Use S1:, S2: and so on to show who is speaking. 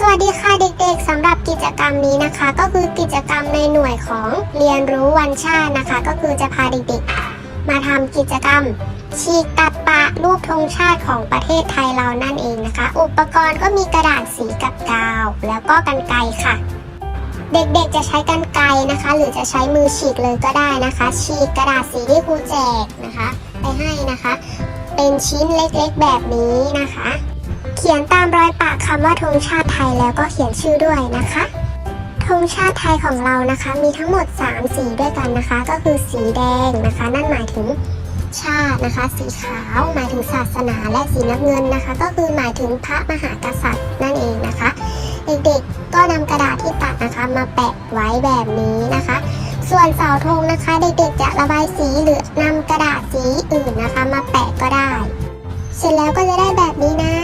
S1: สวัสดีค่ะเด็กๆสำหรับกิจกรรมนี้นะคะ ก็คือกิจกรรมในหน่วยของเรียนรู้วันชาตินะคะ ก็คือจะพาเด็กๆ มาทำกิจกรรม ฉีกตัดปะรูปธงชาติของประเทศไทยเรานั่นเองนะคะ อุปกรณ์ก็มีกระดาษสีกับกาว แล้วก็กันไกค่ะ เด็กๆจะใช้กันไกนะคะ หรือจะใช้มือฉีกเลยก็ได้นะคะ ฉีกกระดาษสีที่ครูแจกนะคะ ไปให้นะคะ เป็นชิ้นเล็กๆแบบนี้นะคะ ขียนตามรอยปะคำว่าธงชาติไทยแล้วก็เขียนชื่อด้วยนะคะธงชาติไทยของเรานะคะ มีทั้งหมด 3 สีด้วยกันนะคะ ก็คือสีแดงนะคะ นั่นหมายถึงชาตินะคะ สีขาวหมายถึงศาสนาและสีน้ำเงินนะคะ ก็คือหมายถึงพระมหากษัตริย์นั่นเองนะคะ เด็กๆก็นำกระดาษที่ตัดนะคะมาแปะไว้แบบนี้นะคะ ส่วนเสาธงนะคะ เด็กๆจะระบายสีหรือนำกระดาษสีอื่นนะคะ มาแปะก็ได้ เสร็จแล้วก็จะได้แบบนี้นะ